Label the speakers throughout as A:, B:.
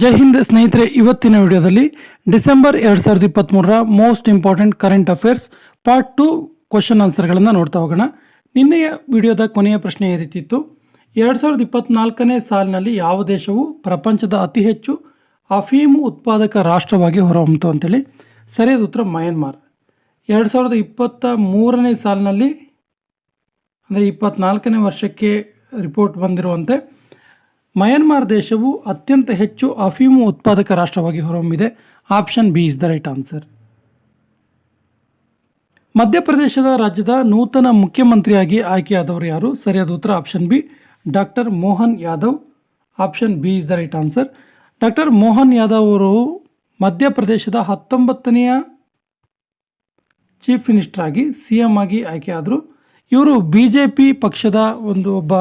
A: ಜೈ ಹಿಂದ್ ಸ್ನೇಹಿತರೆ, ಇವತ್ತಿನ ವಿಡಿಯೋದಲ್ಲಿ ಡಿಸೆಂಬರ್ ಎರಡು ಸಾವಿರದ ಇಪ್ಪತ್ತ್ಮೂರರ most important current affairs part two question ಆನ್ಸರ್ಗಳನ್ನು ನೋಡ್ತಾ ಹೋಗೋಣ. ನಿನ್ನೆಯ ವಿಡಿಯೋದ ಕೊನೆಯ ಪ್ರಶ್ನೆ ಈ ರೀತಿ ಇತ್ತು. ಎರಡು ಸಾವಿರದ ಇಪ್ಪತ್ತ್ನಾಲ್ಕನೇ ಸಾಲಿನಲ್ಲಿ ಯಾವ ದೇಶವು ಪ್ರಪಂಚದ ಅತಿ ಹೆಚ್ಚು ಅಫೀಮು ಉತ್ಪಾದಕ ರಾಷ್ಟ್ರವಾಗಿ ಹೊರಹೊಮ್ಮಿತು ಅಂತೇಳಿ? ಸರಿಯಾದ ಉತ್ತರ ಮಯನ್ಮಾರ್. ಎರಡು ಸಾವಿರದ ಇಪ್ಪತ್ತ ಮೂರನೇ ಸಾಲಿನಲ್ಲಿ, ಅಂದರೆ ಇಪ್ಪತ್ತ್ನಾಲ್ಕನೇ ವರ್ಷಕ್ಕೆ ರಿಪೋರ್ಟ್ ಬಂದಿರುವಂತೆ ಮಯನ್ಮಾರ್ ದೇಶವು ಅತ್ಯಂತ ಹೆಚ್ಚು ಅಫೀಮು ಉತ್ಪಾದಕ ರಾಷ್ಟ್ರವಾಗಿ ಹೊರಹೊಮ್ಮಿದೆ. Option B is the right answer. ಮಧ್ಯಪ್ರದೇಶದ ರಾಜ್ಯದ ನೂತನ ಮುಖ್ಯಮಂತ್ರಿಯಾಗಿ ಆಯ್ಕೆಯಾದವರು ಯಾರು? ಸರಿಯಾದ ಉತ್ತರ option B, doctor Mohan Yadav. Option B is the right answer. Doctor Mohan Yadav ಅವರು ಮಧ್ಯಪ್ರದೇಶದ ಹತ್ತೊಂಬತ್ತನೆಯ ಚೀಫ್ ಮಿನಿಸ್ಟರ್ ಆಗಿ, ಸಿ ಎಂ ಆಗಿ ಆಯ್ಕೆಯಾದರು. ಇವರು ಬಿ ಜೆ ಪಿ ಪಕ್ಷದ ಒಂದು ಒಬ್ಬ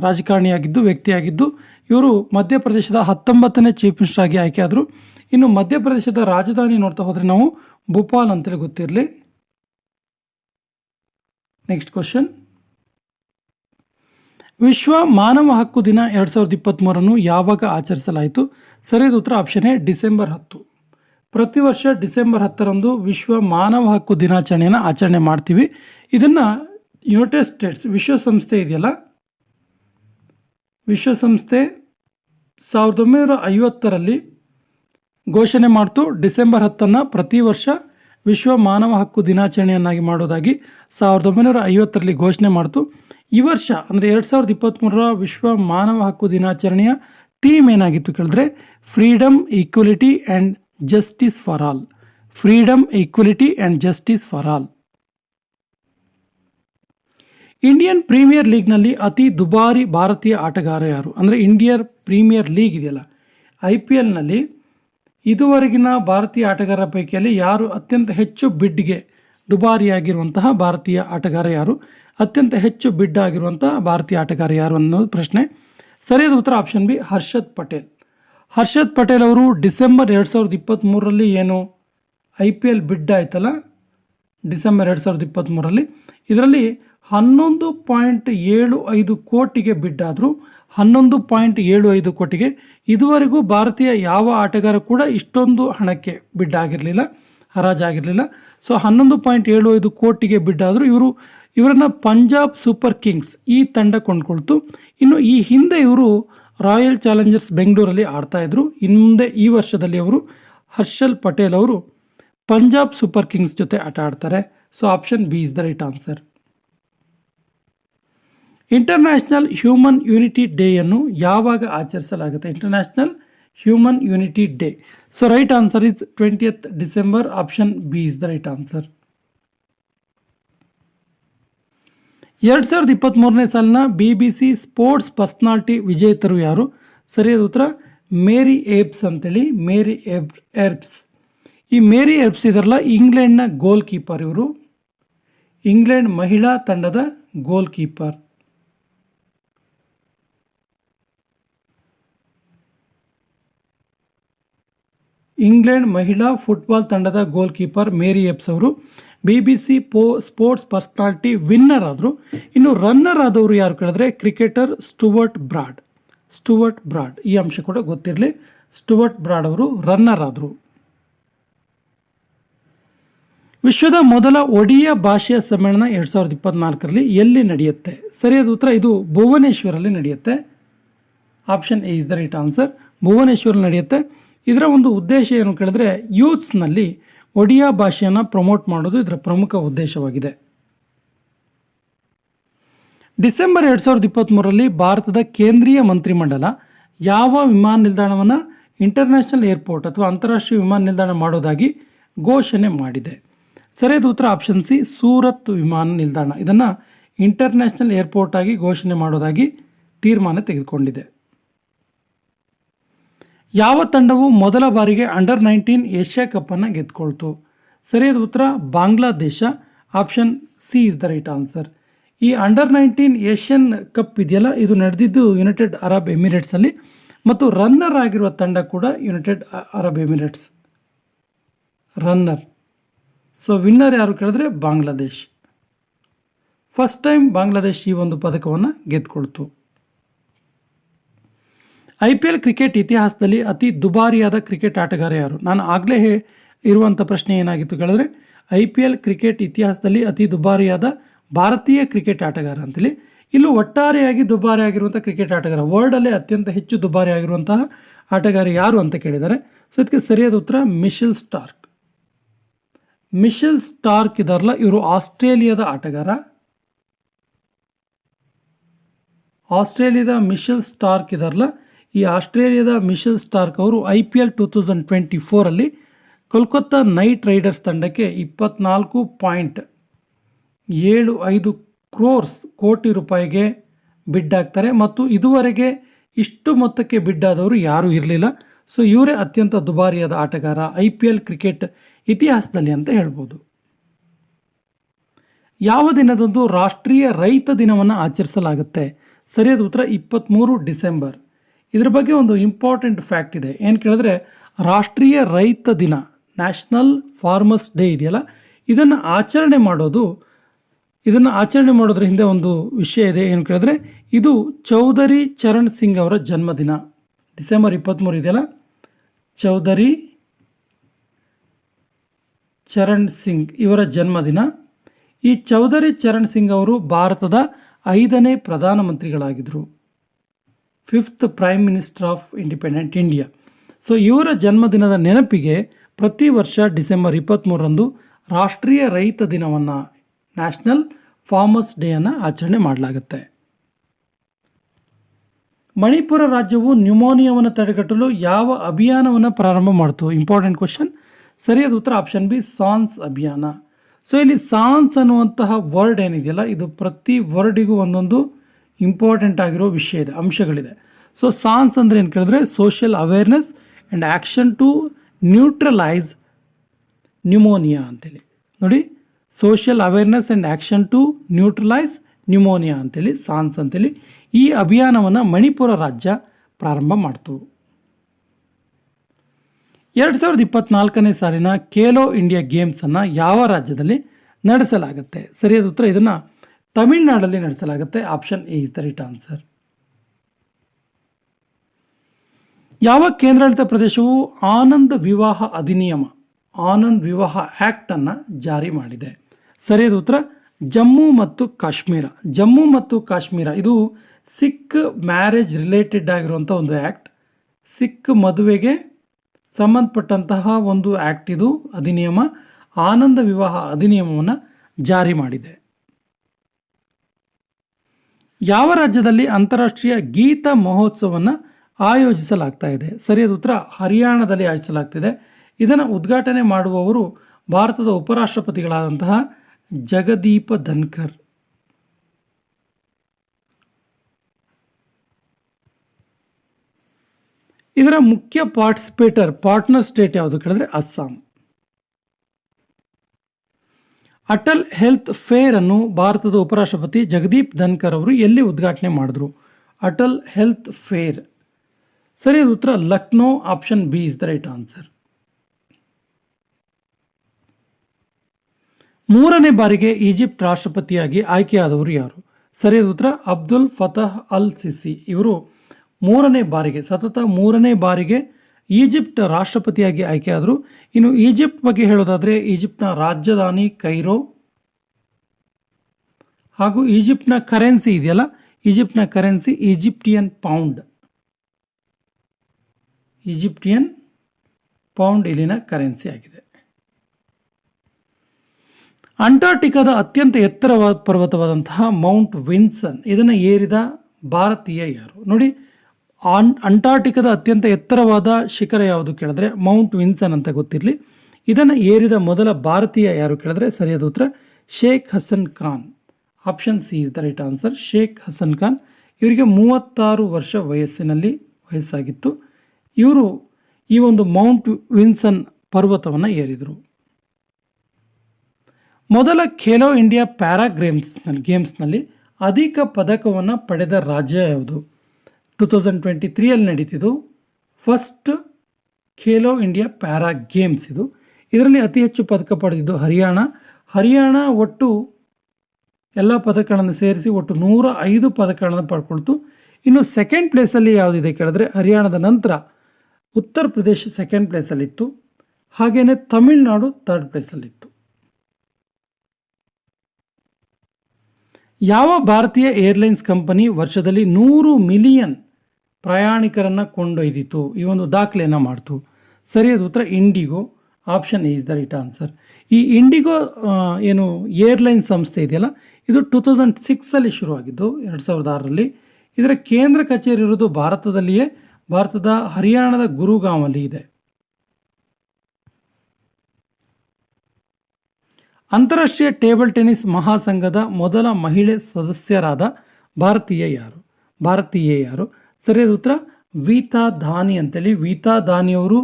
A: ರಾಜಕಾರಣಿಯಾಗಿದ್ದು, ವ್ಯಕ್ತಿಯಾಗಿದ್ದು, ಇವರು ಮಧ್ಯಪ್ರದೇಶದ ಹತ್ತೊಂಬತ್ತನೇ ಚೀಫ್ ಮಿನಿಸ್ಟರ್ ಆಗಿ ಆಯ್ಕೆಯಾದರು ಇನ್ನು ಮಧ್ಯಪ್ರದೇಶದ ರಾಜಧಾನಿ ನೋಡ್ತಾ ಹೋದರೆ ನಾವು ಭೋಪಾಲ್ ಅಂತೇಳಿ ಗೊತ್ತಿರಲಿ. ನೆಕ್ಸ್ಟ್ ಕ್ವಶನ್ ವಿಶ್ವ ಮಾನವ ಹಕ್ಕು ದಿನ ಎರಡು ಸಾವಿರದ ಇಪ್ಪತ್ತ್ಮೂರನ್ನು ಯಾವಾಗ ಆಚರಿಸಲಾಯಿತು? ಸರಿಯಾದ ಉತ್ತರ ಆಪ್ಷನ್ ಎ, ಡಿಸೆಂಬರ್ ಹತ್ತು. ಪ್ರತಿ ವರ್ಷ ಡಿಸೆಂಬರ್ ಹತ್ತರಂದು ವಿಶ್ವ ಮಾನವ ಹಕ್ಕು ದಿನಾಚರಣೆಯನ್ನು ಆಚರಣೆ ಮಾಡ್ತೀವಿ. ಇದನ್ನು ಯುನೈಟೆಡ್ ಸ್ಟೇಟ್ಸ್ ವಿಶ್ವಸಂಸ್ಥೆ ಇದೆಯಲ್ಲ? ವಿಶ್ವಸಂಸ್ಥೆ ಸಾವಿರದ ಒಂಬೈನೂರ ಐವತ್ತರಲ್ಲಿ ಘೋಷಣೆ ಮಾಡ್ತು ಡಿಸೆಂಬರ್ ಹತ್ತನ್ನು ಪ್ರತಿ ವರ್ಷ ವಿಶ್ವ ಮಾನವ ಹಕ್ಕು ದಿನಾಚರಣೆಯನ್ನಾಗಿ ಮಾಡೋದಾಗಿ ಸಾವಿರದ ಒಂಬೈನೂರ ಐವತ್ತರಲ್ಲಿ ಘೋಷಣೆ ಮಾಡ್ತು. ಈ ವರ್ಷ, ಅಂದರೆ ಎರಡು ಸಾವಿರದ ಇಪ್ಪತ್ತ್ಮೂರರ ವಿಶ್ವ ಮಾನವ ಹಕ್ಕು ದಿನಾಚರಣೆಯ ಥೀಮ್ ಏನಾಗಿತ್ತು ಕೇಳಿದ್ರೆ freedom equality and justice for all. Freedom equality and justice for all. Indian premier ಲೀಗ್ನಲ್ಲಿ ಅತಿ ದುಬಾರಿ ಭಾರತೀಯ ಆಟಗಾರ ಯಾರು? ಅಂದರೆ ಇಂಡಿಯನ್ ಪ್ರೀಮಿಯರ್ ಲೀಗ್ ಇದೆಯಲ್ಲ, ಐ ಪಿ ಎಲ್ನಲ್ಲಿ ಇದುವರೆಗಿನ ಭಾರತೀಯ ಆಟಗಾರರ ಪೈಕಿಯಲ್ಲಿ ಯಾರು ಅತ್ಯಂತ ಹೆಚ್ಚು ಬಿಡ್ಗೆ ದುಬಾರಿಯಾಗಿರುವಂತಹ ಭಾರತೀಯ ಆಟಗಾರ ಯಾರು? ಅತ್ಯಂತ ಹೆಚ್ಚು ಬಿಡ್ ಆಗಿರುವಂತಹ ಭಾರತೀಯ ಆಟಗಾರ ಯಾರು ಅನ್ನೋದು ಪ್ರಶ್ನೆ. ಸರಿಯಾದ ಉತ್ತರ ಆಪ್ಷನ್ ಬಿ, ಹರ್ಷದ್ ಪಟೇಲ್. ಹರ್ಷದ್ ಪಟೇಲ್ ಅವರು ಡಿಸೆಂಬರ್ ಎರಡು ಸಾವಿರದ ಇಪ್ಪತ್ತ್ಮೂರರಲ್ಲಿ ಏನು ಐ ಪಿ ಎಲ್ ಬಿಡ್ ಆಯ್ತಲ್ಲ? ಡಿಸೆಂಬರ್ ಎರಡು ಸಾವಿರದ ಇಪ್ಪತ್ತ್ಮೂರರಲ್ಲಿ ಇದರಲ್ಲಿ ಹನ್ನೊಂದು ಪಾಯಿಂಟ್ ಏಳು ಐದು ಕೋಟಿಗೆ ಬಿಡ್ ಆದರು ಹನ್ನೊಂದು ಪಾಯಿಂಟ್ ಏಳು ಐದು ಕೋಟಿಗೆ ಇದುವರೆಗೂ ಭಾರತೀಯ ಯಾವ ಆಟಗಾರ ಕೂಡ ಇಷ್ಟೊಂದು ಹಣಕ್ಕೆ ಬಿಡ್ ಆಗಿರಲಿಲ್ಲ ಹರಾಜಾಗಿರಲಿಲ್ಲ ಸೊ ಹನ್ನೊಂದು ಪಾಯಿಂಟ್ ಏಳು ಐದು ಕೋಟಿಗೆ ಬಿಡ್ ಆದರು ಇವರು, ಇವರನ್ನು ಪಂಜಾಬ್ ಸೂಪರ್ ಕಿಂಗ್ಸ್ ಈ ತಂಡ ಕೊಂಡ್ಕೊಳ್ತು. ಇನ್ನು ಈ ಹಿಂದೆ ಇವರು ರಾಯಲ್ ಚಾಲೆಂಜರ್ಸ್ ಬೆಂಗಳೂರಲ್ಲಿ ಆಡ್ತಾ ಇದ್ರು. ಇನ್ನು ಮುಂದೆ ಈ ವರ್ಷದಲ್ಲಿ ಅವರು ಹರ್ಷಲ್ ಪಟೇಲ್ ಅವರು ಪಂಜಾಬ್ ಸೂಪರ್ ಕಿಂಗ್ಸ್ ಜೊತೆ ಆಟ ಆಡ್ತಾರೆ. So option B is the right answer international human unity ಡೇಯನ್ನು ಯಾವಾಗ ಆಚರಿಸಲಾಗುತ್ತೆ? International human unity day so right answer is twentieth December option B is the right answer ಎರಡು ಸಾವಿರದ ಇಪ್ಪತ್ತ್ಮೂರನೇ ಸಾಲಿನ B B C sports personality ವಿಜೇತರು ಯಾರು? ಸರಿಯಾದ ಉತ್ತರ ಮೇರಿ ಏಬ್ಸ್ ಅಂತೇಳಿ. ಮೇರಿ ಏಬ್ ಏರ್ಬ್ಸ್ ಈ ಮೇರಿ ಏರ್ಪ್ಸ್ ಇದರಲ್ಲ ಇಂಗ್ಲೆಂಡ್ನ ಗೋಲ್ ಕೀಪರ್ ಇವರು. ಇಂಗ್ಲೆಂಡ್ ಮಹಿಳಾ ತಂಡದ ಗೋಲ್ ಕೀಪರ್ ಇಂಗ್ಲೆಂಡ್ ಮಹಿಳಾ ಫುಟ್ಬಾಲ್ ತಂಡದ ಗೋಲ್ ಕೀಪರ್ ಮೇರಿ ಎಪ್ಸ್ ಅವರು ಬಿ ಬಿ ಸಿ ಪೋ ಸ್ಪೋರ್ಟ್ಸ್ ಪರ್ಸ್ನಾಲಿಟಿ ವಿನ್ನರ್ ಆದರು. ಇನ್ನು ರನ್ನರ್ ಆದವರು ಯಾರು ಕೇಳಿದ್ರೆ cricketer Stuart Broad Stuart Broad ಈ ಅಂಶ ಕೂಡ ಗೊತ್ತಿರಲಿ. ಸ್ಟುವರ್ಟ್ ಬ್ರಾಡ್ ಅವರು ರನ್ನರ್ ಆದರು. ವಿಶ್ವದ ಮೊದಲ ಒಡಿಯಾ ಭಾಷೆಯ ಸಮ್ಮೇಳನ ಎರಡು ಸಾವಿರದ ಇಪ್ಪತ್ನಾಲ್ಕರಲ್ಲಿ ಎಲ್ಲಿ ನಡೆಯುತ್ತೆ? ಸರಿಯಾದ ಉತ್ತರ, ಇದು ಭುವನೇಶ್ವರಲ್ಲಿ ನಡೆಯುತ್ತೆ. Option A is the right answer ಭುವನೇಶ್ವರಲ್ಲಿ ನಡೆಯುತ್ತೆ. ಇದರ ಒಂದು ಉದ್ದೇಶ ಏನು ಕೇಳಿದ್ರೆ ಯೂತ್ಸ್ನಲ್ಲಿ ಒಡಿಯಾ ಭಾಷೆಯನ್ನು ಪ್ರಮೋಟ್ ಮಾಡೋದು ಇದರ ಪ್ರಮುಖ ಉದ್ದೇಶವಾಗಿದೆ. ಡಿಸೆಂಬರ್ ಎರಡು ಸಾವಿರದ ಇಪ್ಪತ್ತ್ಮೂರರಲ್ಲಿ ಭಾರತದ ಕೇಂದ್ರೀಯ ಮಂತ್ರಿಮಂಡಲ ಯಾವ ವಿಮಾನ ನಿಲ್ದಾಣವನ್ನು ಇಂಟರ್ನ್ಯಾಷನಲ್ ಏರ್ಪೋರ್ಟ್ ಅಥವಾ ಅಂತಾರಾಷ್ಟ್ರೀಯ ವಿಮಾನ ನಿಲ್ದಾಣ ಮಾಡೋದಾಗಿ ಘೋಷಣೆ ಮಾಡಿದೆ. ಸರಿಯಾದ ಉತ್ತರ ಆಪ್ಷನ್ ಸಿ, ಸೂರತ್ ವಿಮಾನ ನಿಲ್ದಾಣ. ಇದನ್ನು ಇಂಟರ್ನ್ಯಾಷನಲ್ ಏರ್ಪೋರ್ಟ್ ಆಗಿ ಘೋಷಣೆ ಮಾಡೋದಾಗಿ ತೀರ್ಮಾನ ತೆಗೆದುಕೊಂಡಿದೆ. ಯಾವ ತಂಡವು ಮೊದಲ ಬಾರಿಗೆ ಅಂಡರ್ ನೈನ್ಟೀನ್ ಏಷ್ಯಾ ಕಪ್ಪನ್ನು ಗೆದ್ಕೊಳ್ತು? ಸರಿಯಾದ ಉತ್ತರ Bangladesh. Option C is the right answer ಈ ಅಂಡರ್ ನೈನ್ಟೀನ್ ಏಷ್ಯನ್ ಕಪ್ ಇದೆಯಲ್ಲ, ಇದು ನಡೆದಿದ್ದು ಯುನೈಟೆಡ್ ಅರಬ್ ಎಮಿರೇಟ್ಸಲ್ಲಿ ಮತ್ತು ರನ್ನರ್ ಆಗಿರುವ ತಂಡ ಕೂಡ United Arab Emirates runner so winner ಯಾರು ಕೇಳಿದ್ರೆ ಬಾಂಗ್ಲಾದೇಶ್. ಫಸ್ಟ್ ಟೈಮ್ ಬಾಂಗ್ಲಾದೇಶ್ ಈ ಒಂದು ಪದಕವನ್ನು ಗೆದ್ಕೊಳ್ತು. ಐ ಪಿ ಎಲ್ ಕ್ರಿಕೆಟ್ ಇತಿಹಾಸದಲ್ಲಿ ಅತಿ ದುಬಾರಿಯಾದ ಕ್ರಿಕೆಟ್ ಆಟಗಾರ ಯಾರು? ನಾನು ಆಗಲೇ ಇರುವಂಥ ಪ್ರಶ್ನೆ ಏನಾಗಿತ್ತು ಕೇಳಿದ್ರೆ, ಐ ಪಿ ಎಲ್ ಕ್ರಿಕೆಟ್ ಇತಿಹಾಸದಲ್ಲಿ ಅತಿ ದುಬಾರಿಯಾದ ಭಾರತೀಯ ಕ್ರಿಕೆಟ್ ಆಟಗಾರ ಅಂತೇಳಿ ಇಲ್ಲೂ ಒಟ್ಟಾರೆಯಾಗಿ ದುಬಾರಿ ಆಗಿರುವಂಥ ಕ್ರಿಕೆಟ್ ಆಟಗಾರ, ವರ್ಲ್ಡಲ್ಲೇ ಅತ್ಯಂತ ಹೆಚ್ಚು ದುಬಾರಿ ಆಗಿರುವಂತಹ ಆಟಗಾರ ಯಾರು ಅಂತ ಕೇಳಿದ್ದಾರೆ. ಸೊ ಇದಕ್ಕೆ ಸರಿಯಾದ ಉತ್ತರ ಮಿಶೆಲ್ ಸ್ಟಾರ್ಕ್. ಮಿಶೆಲ್ ಸ್ಟಾರ್ಕ್ ಇದಾರಲ್ಲ, ಇವರು ಆಸ್ಟ್ರೇಲಿಯಾದ ಆಟಗಾರ. ಆಸ್ಟ್ರೇಲಿಯಾದ ಮಿಶೆಲ್ ಸ್ಟಾರ್ಕ್ ಇದಾರಲ್ಲ ಈ ಆಸ್ಟ್ರೇಲಿಯಾದ ಮಿಶೆಲ್ ಸ್ಟಾರ್ಕ್ ಅವರು I P L two thousand twenty ಫೋರಲ್ಲಿ Kolkata Knight Riders ತಂಡಕ್ಕೆ ಇಪ್ಪತ್ನಾಲ್ಕು ಪಾಯಿಂಟ್ ಏಳು ಐದು ಕ್ರೋರ್ಸ್ ಕೋಟಿ ರೂಪಾಯಿಗೆ ಬಿಡ್ ಆಗ್ತಾರೆ ಮತ್ತು ಇದುವರೆಗೆ ಇಷ್ಟು ಮೊತ್ತಕ್ಕೆ ಬಿಡ್ ಆದವರು ಯಾರೂ ಇರಲಿಲ್ಲ. ಸೊ, ಇವರೇ ಅತ್ಯಂತ ದುಬಾರಿಯಾದ ಆಟಗಾರ ಐ ಪಿ ಎಲ್ ಕ್ರಿಕೆಟ್ ಇತಿಹಾಸದಲ್ಲಿ ಅಂತ ಹೇಳ್ಬೋದು. ಯಾವ ದಿನದಂದು ರಾಷ್ಟ್ರೀಯ ರೈತ ದಿನವನ್ನು ಆಚರಿಸಲಾಗುತ್ತೆ? ಸರಿಯಾದ ಉತ್ತರ ಇಪ್ಪತ್ತ್ಮೂರು ಡಿಸೆಂಬರ್. ಇದ್ರ ಬಗ್ಗೆ ಒಂದು ಇಂಪಾರ್ಟೆಂಟ್ ಫ್ಯಾಕ್ಟ್ ಇದೆ. ಏನು ಕೇಳಿದ್ರೆ, ರಾಷ್ಟ್ರೀಯ ರೈತ ದಿನ ನ್ಯಾಷನಲ್ ಫಾರ್ಮರ್ಸ್ ಡೇ ಇದೆಯಲ್ಲ? ಇದನ್ನು ಆಚರಣೆ ಮಾಡೋದು, ಇದನ್ನು ಆಚರಣೆ ಮಾಡೋದ್ರ ಹಿಂದೆ ಒಂದು ವಿಷಯ ಇದೆ. ಏನು ಕೇಳಿದ್ರೆ, ಇದು ಚೌಧರಿ ಚರಣ್ ಸಿಂಗ್ ಅವರ ಜನ್ಮದಿನ. ಡಿಸೆಂಬರ್ ಇಪ್ಪತ್ತ್ಮೂರು ಇದೆಯಲ್ಲ? ಚೌಧರಿ ಚರಣ್ ಸಿಂಗ್ ಇವರ ಜನ್ಮದಿನ. ಈ ಚೌಧರಿ ಚರಣ್ ಸಿಂಗ್ ಅವರು ಭಾರತದ ಐದನೇ ಪ್ರಧಾನಮಂತ್ರಿಗಳಾಗಿದ್ದರು fifth prime minister of independent India so ಇವರ ಜನ್ಮದಿನದ ನೆನಪಿಗೆ ಪ್ರತಿ ವರ್ಷ ಡಿಸೆಂಬರ್ ಇಪ್ಪತ್ತ್ಮೂರರಂದು ರಾಷ್ಟ್ರೀಯ ರೈತ ದಿನವನ್ನು, ನ್ಯಾಷನಲ್ ಫಾರ್ಮರ್ಸ್ ಡೇಯನ್ನು ಆಚರಣೆ ಮಾಡಲಾಗುತ್ತೆ. ಮಣಿಪುರ ರಾಜ್ಯವು ನ್ಯೂಮೋನಿಯಾವನ್ನು ತಡೆಗಟ್ಟಲು ಯಾವ ಅಭಿಯಾನವನ್ನು ಪ್ರಾರಂಭ ಮಾಡ್ತು? ಇಂಪಾರ್ಟೆಂಟ್ ಕ್ವಶನ್ ಸರಿಯಾದ ಉತ್ತರ ಆಪ್ಷನ್ ಬಿ ಸಾನ್ಸ್ ಅಭಿಯಾನ. ಸೊ ಇಲ್ಲಿ ಸಾನ್ಸ್ ಅನ್ನುವಂತಹ ವರ್ಡ್ ಏನಿದೆಯಲ್ಲ, ಇದು ಪ್ರತಿ ವರ್ಡಿಗೂ ಒಂದೊಂದು ಇಂಪಾರ್ಟೆಂಟ್ ಆಗಿರೋ ವಿಷಯ ಇದೆ, ಅಂಶಗಳಿದೆ. ಸೊ ಸಾನ್ಸ್ ಅಂದರೆ ಏನು ಕೇಳಿದ್ರೆ social awareness and action to neutralise pneumonia ಅಂತೇಳಿ. ನೋಡಿ social awareness and action to neutralise pneumonia ಅಂತೇಳಿ, ಸಾನ್ಸ್ ಅಂತೇಳಿ ಈ ಅಭಿಯಾನವನ್ನು ಮಣಿಪುರ ರಾಜ್ಯ ಪ್ರಾರಂಭ ಮಾಡ್ತು. ಎರಡು ಸಾವಿರದ ಇಪ್ಪತ್ನಾಲ್ಕನೇ ಸಾಲಿನ ಖೇಲೋ ಇಂಡಿಯಾ ಗೇಮ್ಸನ್ನು ಯಾವ ರಾಜ್ಯದಲ್ಲಿ ನಡೆಸಲಾಗುತ್ತೆ? ಸರಿಯಾದ ಉತ್ತರ ಇದನ್ನು ತಮಿಳುನಾಡಲ್ಲಿ ನಡೆಸಲಾಗುತ್ತೆ option A is the right answer. ಯಾವ ಕೇಂದ್ರಾಡಳಿತ ಪ್ರದೇಶವು ಆನಂದ್ ವಿವಾಹ ಅಧಿನಿಯಮ, ಆನಂದ್ ವಿವಾಹ ಆ್ಯಕ್ಟನ್ನು ಜಾರಿ ಮಾಡಿದೆ? ಸರಿಯಾದ ಉತ್ತರ, ಜಮ್ಮು ಮತ್ತು ಕಾಶ್ಮೀರ. ಜಮ್ಮು ಮತ್ತು ಕಾಶ್ಮೀರ, ಇದು ಸಿಖ್ ಮ್ಯಾರೇಜ್ ರಿಲೇಟೆಡ್ ಆಗಿರುವಂಥ ಒಂದು ಆ್ಯಕ್ಟ್ ಸಿಖ್ ಮದುವೆಗೆ ಸಂಬಂಧಪಟ್ಟಂತಹ ಒಂದು ಆ್ಯಕ್ಟ್ ಇದು, ಅಧಿನಿಯಮ. ಆನಂದ ವಿವಾಹ ಅಧಿನಿಯಮವನ್ನು ಜಾರಿ ಮಾಡಿದೆ. ಯಾವ ರಾಜ್ಯದಲ್ಲಿ ಅಂತಾರಾಷ್ಟ್ರೀಯ ಗೀತ ಮಹೋತ್ಸವವನ್ನು ಆಯೋಜಿಸಲಾಗ್ತಾ ಇದೆ? ಸರಿಯಾದ ಉತ್ತರ ಹರಿಯಾಣದಲ್ಲಿ ಆಯೋಜಿಸಲಾಗ್ತಿದೆ. ಇದನ್ನು ಉದ್ಘಾಟನೆ ಮಾಡುವವರು ಭಾರತದ ಉಪರಾಷ್ಟ್ರಪತಿಗಳಾದಂತಹ ಜಗದೀಪ ಧನ್ಕರ್. ಇದರ ಮುಖ್ಯ ಪಾರ್ಟಿಸಿಪೇಟರ್ ಪಾರ್ಟ್ನರ್ ಸ್ಟೇಟ್ ಯಾವುದು ಕೇಳಿದ್ರೆ ಅಸ್ಸಾಂ. ಅಟಲ್ ಹೆಲ್ತ್ ಫೇರ್ ಅನ್ನು ಭಾರತದ ಉಪರಾಷ್ಟ್ರಪತಿ ಜಗದೀಪ್ ಧನ್ಕರ್ ಅವರು ಎಲ್ಲಿ ಉದ್ಘಾಟನೆ ಮಾಡಿದ್ರು? Atal health fair. ಸರಿಯಾದ ಉತ್ತರ Lucknow, option B is the right answer. ಮೂರನೇ ಬಾರಿಗೆ ಈಜಿಪ್ಟ್ ರಾಷ್ಟ್ರಪತಿಯಾಗಿ ಆಯ್ಕೆಯಾದವರು ಯಾರು? ಸರಿಯಾದ ಉತ್ತರ ಅಬ್ದುಲ್ ಫತಹ್ ಅಲ್ ಸಿಸಿ. ಇವರು ಮೂರನೇ ಬಾರಿಗೆ, ಸತತ ಮೂರನೇ ಬಾರಿಗೆ ಈಜಿಪ್ಟ್ ರಾಷ್ಟ್ರಪತಿಯಾಗಿ ಆಯ್ಕೆಯಾದರು. ಇನ್ನು ಈಜಿಪ್ಟ್ ಬಗ್ಗೆ ಹೇಳೋದಾದರೆ ಈಜಿಪ್ಟ್ನ ರಾಜಧಾನಿ ಕೈರೋ. ಹಾಗೂ ಈಜಿಪ್ಟ್ನ ಕರೆನ್ಸಿ ಇದೆಯಲ್ಲ? ಈಜಿಪ್ಟ್ನ currency Egyptian pound. Egyptian pound ಇಲ್ಲಿನ ಕರೆನ್ಸಿ ಆಗಿದೆ. ಅಂಟಾರ್ಟಿಕಾದ ಅತ್ಯಂತ ಎತ್ತರವಾದ ಪರ್ವತವಾದಂತಹ ಮೌಂಟ್ ವಿನ್ಸನ್ ಇದನ್ನು ಏರಿದ ಭಾರತೀಯ ಯಾರು? ನೋಡಿ ಆನ್ ಅಂಟಾರ್ಟಿಕಾದ ಅತ್ಯಂತ ಎತ್ತರವಾದ ಶಿಖರ ಯಾವುದು ಕೇಳಿದ್ರೆ ಮೌಂಟ್ ವಿನ್ಸನ್ ಅಂತ ಗೊತ್ತಿರಲಿ. ಇದನ್ನು ಏರಿದ ಮೊದಲ ಭಾರತೀಯ ಯಾರು ಕೇಳಿದ್ರೆ ಸರಿಯಾದ ಉತ್ತರ, Sheikh Hasan Khan. Option C is the right answer Sheikh Hasan Khan. ಇವರಿಗೆ ಮೂವತ್ತಾರು ವರ್ಷ ವಯಸ್ಸಿನಲ್ಲಿ ವಯಸ್ಸಾಗಿತ್ತು. ಇವರು ಈ ಒಂದು ಮೌಂಟ್ ವಿನ್ಸನ್ ಪರ್ವತವನ್ನು ಏರಿದರು. ಮೊದಲ ಖೇಲೋ ಇಂಡಿಯಾ ಪ್ಯಾರಾ ಗೇಮ್ಸ್ನಲ್ಲಿ ಗೇಮ್ಸ್ನಲ್ಲಿ ಅಧಿಕ ಪದಕವನ್ನು ಪಡೆದ ರಾಜ್ಯ ಯಾವುದು? ಟು ತೌಸಂಡ್ ಟ್ವೆಂಟಿ ತ್ರೀಯಲ್ಲಿ ನಡೀತಿದ್ದು first Khelo India para games ಇದು. ಇದರಲ್ಲಿ ಅತಿ ಹೆಚ್ಚು ಪದಕ ಪಡೆದಿದ್ದು ಹರಿಯಾಣ. ಹರಿಯಾಣ ಒಟ್ಟು ಎಲ್ಲ ಪದಕಗಳನ್ನು ಸೇರಿಸಿ ಒಟ್ಟು ನೂರ ಐದು ಪದಕಗಳನ್ನು ಪಡ್ಕೊಳ್ತು. ಇನ್ನು ಸೆಕೆಂಡ್ ಪ್ಲೇಸಲ್ಲಿ ಯಾವುದಿದೆ ಕೇಳಿದ್ರೆ ಹರಿಯಾಣದ ನಂತರ ಉತ್ತರ ಪ್ರದೇಶ ಸೆಕೆಂಡ್ ಪ್ಲೇಸಲ್ಲಿತ್ತು ಹಾಗೆಯೇ ತಮಿಳುನಾಡು ಥರ್ಡ್ ಪ್ಲೇಸಲ್ಲಿತ್ತು ಯಾವ ಭಾರತೀಯ ಏರ್ಲೈನ್ಸ್ ಕಂಪನಿ ವರ್ಷದಲ್ಲಿ ನೂರು ಮಿಲಿಯನ್ ಪ್ರಯಾಣಿಕರನ್ನು ಕೊಂಡೊಯ್ದಿತ್ತು. ಈ ಒಂದು ದಾಖಲೆಯನ್ನು ಮಾಡ್ತು. ಸರಿಯಾದ ಉತ್ತರ IndiGo. Option is the right answer ಈ ಇಂಡಿಗೋ ಏನು ಏರ್ಲೈನ್ ಸಂಸ್ಥೆ ಇದೆಯಲ್ಲ, ಇದು ಟೂ ತೌಸಂಡ್ ಸಿಕ್ಸಲ್ಲಿ ಶುರುವಾಗಿದ್ದು, ಎರಡು ಸಾವಿರದ ಆರರಲ್ಲಿ. ಇದರ ಕೇಂದ್ರ ಕಚೇರಿ ಇರೋದು ಭಾರತದಲ್ಲಿಯೇ, ಭಾರತದ ಹರಿಯಾಣದ ಗುರುಗಾಂವಲ್ಲಿ ಇದೆ. ಅಂತಾರಾಷ್ಟ್ರೀಯ ಟೇಬಲ್ ಟೆನಿಸ್ ಮಹಾಸಂಘದ ಮೊದಲ ಮಹಿಳೆ ಸದಸ್ಯರಾದ ಭಾರತೀಯ ಯಾರು? ಭಾರತೀಯ ಯಾರು? ಸರಿಯಾದ ಉತ್ತರ? ವೀತಾ ಧಾನಿ ಅಂತೇಳಿ. ವೀತಾ ಧಾನಿಯವರು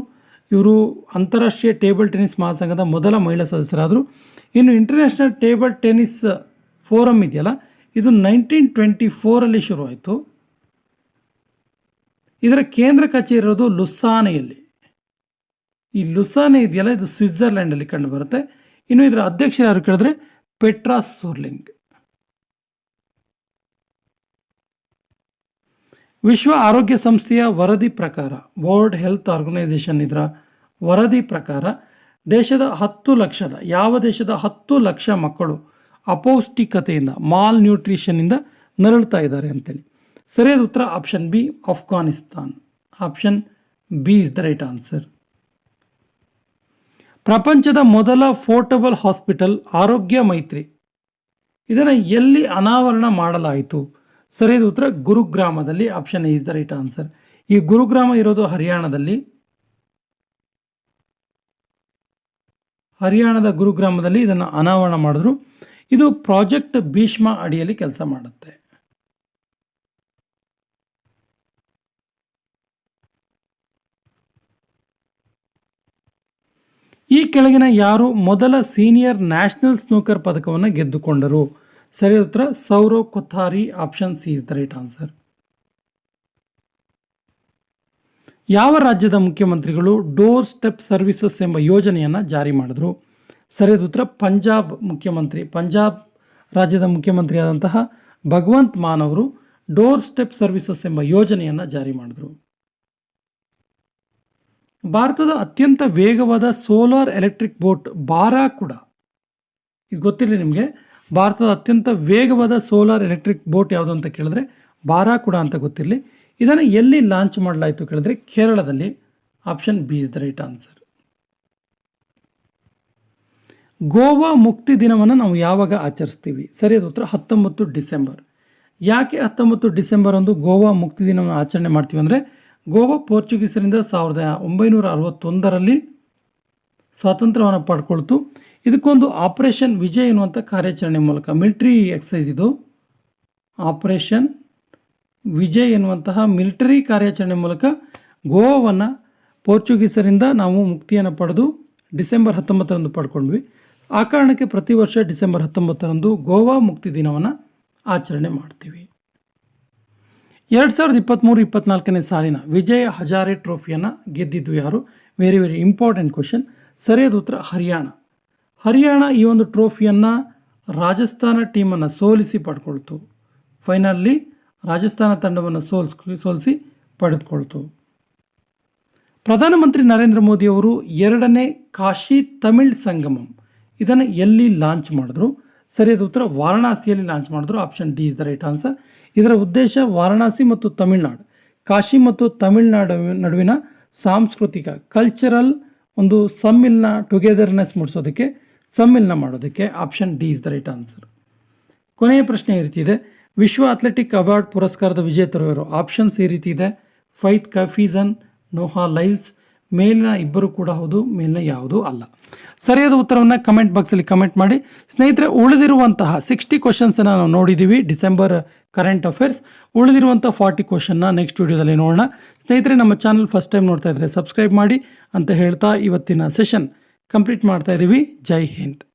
A: ಇವರು ಅಂತಾರಾಷ್ಟ್ರೀಯ ಟೇಬಲ್ ಟೆನಿಸ್ ಮಹಾಸಂಘದ ಮೊದಲ ಮಹಿಳಾ ಸದಸ್ಯರಾದರು. ಇನ್ನು ಇಂಟರ್ನ್ಯಾಷನಲ್ ಟೇಬಲ್ ಟೆನಿಸ್ ಫೋರಮ್ ಇದೆಯಲ್ಲ, ಇದು ನೈನ್ಟೀನ್ ಟ್ವೆಂಟಿ ಫೋರಲ್ಲಿ ಶುರುವಾಯಿತು. ಇದರ ಕೇಂದ್ರ ಕಚೇರಿ ಇರೋದು ಲುಸಾನೆಯಲ್ಲಿ ಈ ಲುಸಾನೆ ಇದೆಯಲ್ಲ, ಇದು ಸ್ವಿಟ್ಜರ್ಲ್ಯಾಂಡಲ್ಲಿ ಕಂಡು ಬರುತ್ತೆ. ಇನ್ನು ಇದರ ಅಧ್ಯಕ್ಷರು ಯಾರು ಕೇಳಿದ್ರೆ? Petra Sorling. ವಿಶ್ವ ಆರೋಗ್ಯ ಸಂಸ್ಥೆಯ ವರದಿ ಪ್ರಕಾರ ವರ್ಲ್ಡ್ ಹೆಲ್ತ್ ಆರ್ಗನೈಸೇಷನ್ ಇದರ ವರದಿ ಪ್ರಕಾರ, ದೇಶದ ಹತ್ತು ಲಕ್ಷದ, ಯಾವ ದೇಶದ ಹತ್ತು ಲಕ್ಷ ಮಕ್ಕಳು ಅಪೌಷ್ಟಿಕತೆಯಿಂದ ಮಾಲ್ ನ್ಯೂಟ್ರಿಷನ್ನಿಂದ ನರಳ್ತಾ ಇದ್ದಾರೆ ಅಂತೇಳಿ. ಸರಿಯಾದ ಉತ್ತರ option B Afghanistan option B is the right answer ಪ್ರಪಂಚದ ಮೊದಲ ಫೋರ್ಟಬಲ್ ಹಾಸ್ಪಿಟಲ್ ಆರೋಗ್ಯ ಮೈತ್ರಿ. ಇದನ್ನು ಎಲ್ಲಿ ಅನಾವರಣ ಮಾಡಲಾಯಿತು? ಸರಿಯಾದ ಉತ್ತರ. ಗುರುಗ್ರಾಮದಲ್ಲಿ option is the right answer ಈ ಗುರುಗ್ರಾಮ ಇರೋದು ಹರಿಯಾಣದಲ್ಲಿ. ಹರಿಯಾಣದ ಗುರುಗ್ರಾಮದಲ್ಲಿ ಇದನ್ನು ಅನಾವರಣ ಮಾಡಿದ್ರು. ಇದು ಪ್ರಾಜೆಕ್ಟ್ ಭೀಷ್ಮ ಅಡಿಯಲ್ಲಿ ಕೆಲಸ ಮಾಡುತ್ತೆ. ಈ ಕೆಳಗಿನ ಯಾರು? ಮೊದಲ ಸೀನಿಯರ್ ನ್ಯಾಷನಲ್ ಸ್ನೂಕರ್ ಪದಕವನ್ನು ಗೆದ್ದುಕೊಂಡರು. ಸರಿಯಾದ ಉತ್ತರ Sourav Kothari option C is the right answer. ಯಾವ ರಾಜ್ಯದ ಮುಖ್ಯಮಂತ್ರಿಗಳು ಡೋರ್ ಸ್ಟೆಪ್ ಸರ್ವಿಸಸ್ ಎಂಬ ಯೋಜನೆಯನ್ನು ಜಾರಿ ಮಾಡಿದ್ರು? ಸರಿಯಾದ ಉತ್ತರ ಪಂಜಾಬ್ ಮುಖ್ಯಮಂತ್ರಿ, ಪಂಜಾಬ್ ರಾಜ್ಯದ ಮುಖ್ಯಮಂತ್ರಿಯಾದಂತಹ ಭಗವಂತ್ ಮಾನ್ ಅವರು ಡೋರ್ ಸ್ಟೆಪ್ ಸರ್ವಿಸಸ್ ಎಂಬ ಯೋಜನೆಯನ್ನು ಜಾರಿ ಮಾಡಿದ್ರು. ಭಾರತದ ಅತ್ಯಂತ ವೇಗವಾದ ಸೋಲಾರ್ ಎಲೆಕ್ಟ್ರಿಕ್ ಬೋಟ್ ಬಾರಾ ಕೂಡ. ಇದು ಗೊತ್ತಿರಲಿ ನಿಮಗೆ? ಭಾರತದ ಅತ್ಯಂತ ವೇಗವಾದ ಸೋಲಾರ್ ಎಲೆಕ್ಟ್ರಿಕ್ ಬೋಟ್ ಯಾವುದು ಅಂತ ಕೇಳಿದ್ರೆ ಬಾರಾಕುಡ ಅಂತ ಗೊತ್ತಿರಲಿ. ಇದನ್ನು ಎಲ್ಲಿ ಲಾಂಚ್ ಮಾಡಲಾಯಿತು ಕೇಳಿದ್ರೆ ಕೇರಳದಲ್ಲಿ. Option B is the right answer. Goa ಮುಕ್ತಿ ದಿನವನ್ನು ನಾವು ಯಾವಾಗ ಆಚರಿಸ್ತೀವಿ? ಸರಿಯಾದ ಉತ್ತರ ಹತ್ತೊಂಬತ್ತು ಡಿಸೆಂಬರ್. ಯಾಕೆ ಹತ್ತೊಂಬತ್ತು ಡಿಸೆಂಬರ್ ಒಂದು ಗೋವಾ ಮುಕ್ತಿ ದಿನವನ್ನು ಆಚರಣೆ ಮಾಡ್ತೀವಿ ಅಂದರೆ ಗೋವಾ ಪೋರ್ಚುಗೀಸರಿಂದ ಸಾವಿರದ ಒಂಬೈನೂರ ಅರವತ್ತೊಂದರಲ್ಲಿ ಸ್ವಾತಂತ್ರ್ಯವನ್ನು ಪಡ್ಕೊಳ್ತು. ಇದಕ್ಕೊಂದು ಆಪರೇಷನ್ ವಿಜಯ್ ಎನ್ನುವಂಥ ಕಾರ್ಯಾಚರಣೆ ಮೂಲಕ, ಮಿಲಿಟರಿ ಎಕ್ಸೈಸ್ ಇದು. ಆಪರೇಷನ್ ವಿಜಯ್ ಎನ್ನುವಂತಹ ಮಿಲಿಟರಿ ಕಾರ್ಯಾಚರಣೆ ಮೂಲಕ ಗೋವಾವನ್ನು ಪೋರ್ಚುಗೀಸರಿಂದ ನಾವು ಮುಕ್ತಿಯನ್ನು ಪಡೆದು ಡಿಸೆಂಬರ್ ಹತ್ತೊಂಬತ್ತರಂದು ಪಡ್ಕೊಂಡ್ವಿ. ಆ ಕಾರಣಕ್ಕೆ ಪ್ರತಿ ವರ್ಷ ಡಿಸೆಂಬರ್ ಹತ್ತೊಂಬತ್ತರಂದು ಗೋವಾ ಮುಕ್ತಿ ದಿನವನ್ನು ಆಚರಣೆ ಮಾಡ್ತೀವಿ. ಎರಡು ಸಾವಿರದ ಇಪ್ಪತ್ತ್ಮೂರು ಇಪ್ಪತ್ನಾಲ್ಕನೇ ಸಾಲಿನ ವಿಜಯ ಹಜಾರೆ ಟ್ರೋಫಿಯನ್ನು ಗೆದ್ದಿದ್ದು ಯಾರು? ವೆರಿ ವೆರಿ ಇಂಪಾರ್ಟೆಂಟ್ ಕ್ವಶನ್ ಸರಿಯಾದ ಉತ್ತರ ಹರಿಯಾಣ. ಹರಿಯಾಣ ಈ ಒಂದು ಟ್ರೋಫಿಯನ್ನು ರಾಜಸ್ಥಾನ ಟೀಮನ್ನು ಸೋಲಿಸಿ ಪಡ್ಕೊಳ್ತು. ಫೈನಲ್ಲಿ ರಾಜಸ್ಥಾನ ತಂಡವನ್ನು ಸೋಲ್ಸ್ ಸೋಲಿಸಿ ಪಡೆದುಕೊಳ್ತು. ಪ್ರಧಾನಮಂತ್ರಿ ನರೇಂದ್ರ ಮೋದಿ ಅವರು ಎರಡನೇ ಕಾಶಿ ತಮಿಳ್ ಸಂಗಮಂ. ಇದನ್ನು ಎಲ್ಲಿ ಲಾಂಚ್ ಮಾಡಿದ್ರು? ಸರಿಯಾದ ಉತ್ತರ ವಾರಣಾಸಿಯಲ್ಲಿ ಲಾಂಚ್ ಮಾಡಿದ್ರು. Option D is the right answer. ಇದರ ಉದ್ದೇಶ ವಾರಣಾಸಿ ಮತ್ತು ತಮಿಳ್ನಾಡು. ಕಾಶಿ ಮತ್ತು ತಮಿಳ್ನಾಡು ನಡುವಿನ ಸಾಂಸ್ಕೃತಿಕ ಕಲ್ಚರಲ್ ಒಂದು ಸಮ್ಮಿಲ್ನ ಟುಗೆದರ್ನೆಸ್ ಮೂಡಿಸೋದಕ್ಕೆ ಸಮ್ಮಿಲನ ಮಾಡೋದಕ್ಕೆ option D is the right answer ಕೊನೆಯ ಪ್ರಶ್ನೆ ಈ ರೀತಿ ಇದೆ. ವಿಶ್ವ ಅಥ್ಲೆಟಿಕ್ ಅವಾರ್ಡ್ ಪುರಸ್ಕಾರದ ವಿಜೇತರು ಯಾರು ಆಪ್ಷನ್ಸ್ ಈ ರೀತಿ ಇದೆ. ಫೈತ್ ಕಫೀಸನ್ ನೋಹಾ ಲೈಲ್ಸ್. ಮೇಲಿನ ಇಬ್ಬರು ಕೂಡ ಹೌದು, ಮೇಲಿನ ಯಾವುದೂ ಅಲ್ಲ. ಸರಿಯಾದ ಉತ್ತರವನ್ನು ಕಮೆಂಟ್ ಬಾಕ್ಸಲ್ಲಿ ಕಮೆಂಟ್ ಮಾಡಿ. ಸ್ನೇಹಿತರೆ, ಉಳಿದಿರುವಂತಹ ಸಿಕ್ಸ್ಟಿ ಕ್ವಶನ್ಸನ್ನು ನಾವು ನೋಡಿದ್ದೀವಿ ಡಿಸೆಂಬರ್ ಕರೆಂಟ್ ಅಫೇರ್ಸ್ ಉಳಿದಿರುವಂಥ ಫಾರ್ಟಿ ಕ್ವಶನ್ನ ನೆಕ್ಸ್ಟ್ ವಿಡಿಯೋದಲ್ಲಿ ನೋಡೋಣ. ಸ್ನೇಹಿತರೆ, ನಮ್ಮ ಚಾನಲ್ ಫಸ್ಟ್ ಟೈಮ್ ನೋಡ್ತಾ ಇದ್ದರೆ ಸಬ್ಸ್ಕ್ರೈಬ್ ಮಾಡಿ ಅಂತ ಹೇಳ್ತಾ ಇವತ್ತಿನ ಸೆಷನ್ ಕಂಪ್ಲೀಟ್ ಮಾಡ್ತಾ ಇದ್ದೀವಿ ಜೈ ಹಿಂದ್.